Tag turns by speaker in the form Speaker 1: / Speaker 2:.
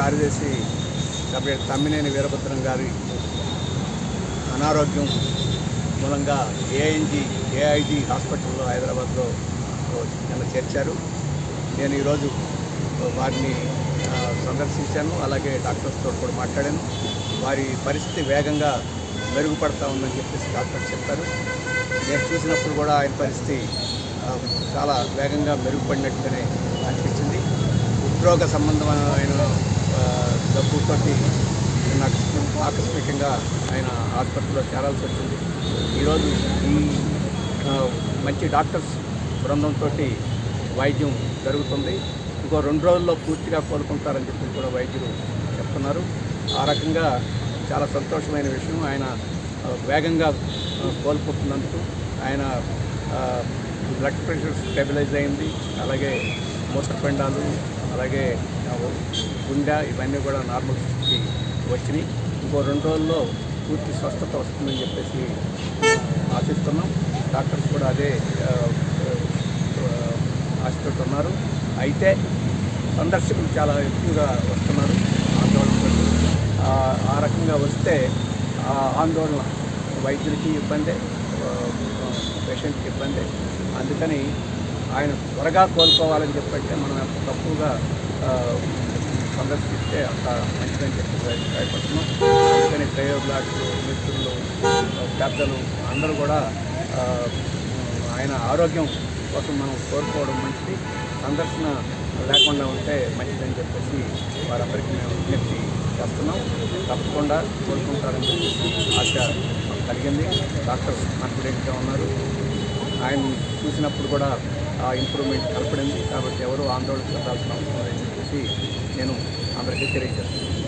Speaker 1: కార్యదర్శి డాక్టర్ తమ్మినేని వీరభద్రం గారి అనారోగ్యం మూలంగా ఏఐజీ ఏఐజి హాస్పిటల్లో హైదరాబాద్లో నిన్న చేర్చారు. నేను ఈరోజు వారిని సందర్శించాను. అలాగే డాక్టర్స్తో కూడా మాట్లాడాను. వారి పరిస్థితి వేగంగా మెరుగుపడతా ఉందని చెప్పేసి డాక్టర్ చెప్పారు. నేను చూసినప్పుడు కూడా ఆయన పరిస్థితి చాలా వేగంగా మెరుగుపడినట్టుగానే అనిపించింది. ఉద్యోగ సంబంధమైన కాబట్టి నాకు ఆకస్మికంగా ఆయన ఆసుపత్రిలో చేరాల్సి వచ్చింది. ఈరోజు ఈ మంచి డాక్టర్స్ బృందంతో వైద్యం జరుగుతుంది. ఇంకో రెండు రోజుల్లో పూర్తిగా కోలుకుంటారని చెప్పి కూడా వైద్యులు చెప్తున్నారు. ఆ రకంగా చాలా సంతోషమైన విషయం. ఆయన వేగంగా ఆ, కోలుకుంటున్నందుకు ఆయన బ్లడ్ ప్రెషర్ స్టెబిలైజ్ అయింది. అలాగే మూత్రపిండాలు అలాగే గుండె ఇవన్నీ కూడా నార్మల్ స్థితికి వచ్చినాయి. ఇంకో రెండు రోజుల్లో పూర్తి స్వస్థత వస్తుందని చెప్పేసి ఆశిస్తున్నాం. డాక్టర్స్ కూడా అదే ఆ, అయితే సందర్శకులు చాలా ఎక్కువగా వస్తున్నారు ఆందోళన ఆ రకంగా వస్తే ఆ ఆందోళన వైద్యులకి ఇబ్బందే పేషెంట్కి ఇబ్బందే. అందుకని ఆయన త్వరగా కోలుకోవాలని చెప్పంటే మనం తక్కువగా సందర్శిస్తే అంత మంచిదని చెప్పి భయ- భయపడుతున్నాం అందుకని ప్రయోగాలు మిత్రులు పెద్దలు అందరూ కూడా ఆయన ఆరోగ్యం కోసం మనం కోరుకోవడం మంచిది. సందర్శన లేకుండా ఉంటే మంచిదని చెప్పేసి వారందరికీ మేము విజ్ఞప్తి చేస్తున్నాం. తప్పకుండా కోరుకుంటారని చెప్పేసి ఆశ కలిగింది. డాక్టర్స్ కాన్ఫిడెంట్గా ఉన్నారు. ఆయన చూసినప్పుడు కూడా ఇంప్రూవ్మెంట్ కనపడింది. కాబట్టి ఎవరు ఆందోళన చెందాల్సిన అవసరం లేదని చెప్పేసి నేను అందరికీ తెలియజేస్తున్నాను.